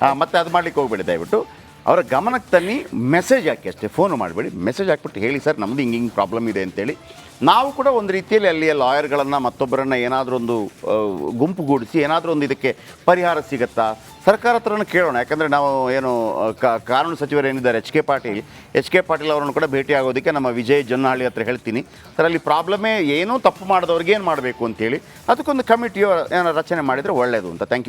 ಹಾಂ ಮತ್ತೆ ಅದು ಮಾಡ್ಲಿಕ್ಕೆ ಹೋಗ್ಬೇಡಿ ದಯವಿಟ್ಟು. ಅವರ ಗಮನಕ್ಕೆ ತನ್ನಿ ಮೆಸೇಜ್ ಹಾಕಿ ಅಷ್ಟೇ ಫೋನು ಮಾಡಬೇಡಿ. ಮೆಸೇಜ್ ಹಾಕ್ಬಿಟ್ಟು ಹೇಳಿ, ಸರ್, ನಮ್ದು ಹಿಂಗೆ ಹಿಂಗೆ ಪ್ರಾಬ್ಲಮ್ ಇದೆ ಅಂತೇಳಿ. ನಾವು ಕೂಡ ಒಂದು ರೀತಿಯಲ್ಲಿ ಅಲ್ಲಿಯ ಲಾಯರ್ಗಳನ್ನು ಮತ್ತೊಬ್ಬರನ್ನು ಏನಾದರೂ ಒಂದು ಗುಂಪುಗೂಡಿಸಿ ಏನಾದರೂ ಒಂದು ಇದಕ್ಕೆ ಪರಿಹಾರ ಸಿಗುತ್ತಾ? ಸರ್ಕಾರ ಹತ್ರನೂ ಕೇಳೋಣ. ಯಾಕಂದರೆ ನಾವು ಏನು ಕಾನೂನು ಸಚಿವರು ಏನಿದ್ದಾರೆ, H K Patil, H K Patil ಅವರನ್ನು ಕೂಡ ಭೇಟಿ ಆಗೋದಕ್ಕೆ ನಮ್ಮ ವಿಜಯ್ ಜೊನ್ನಹಳ್ಳಿ ಹತ್ರ ಹೇಳ್ತೀನಿ. ಸರ್, ಅಲ್ಲಿ ಪ್ರಾಬ್ಲಮೇ ಏನೂ ತಪ್ಪು ಮಾಡಿದವ್ರಿಗೆ ಏನು ಮಾಡಬೇಕು? ಅಂತೇಳಿ, ಅದಕ್ಕೊಂದು ಕಮಿಟಿಯೋ ಏನೋ ರಚನೆ ಮಾಡಿದರೆ ಒಳ್ಳೆಯದು ಅಂತ. Thank you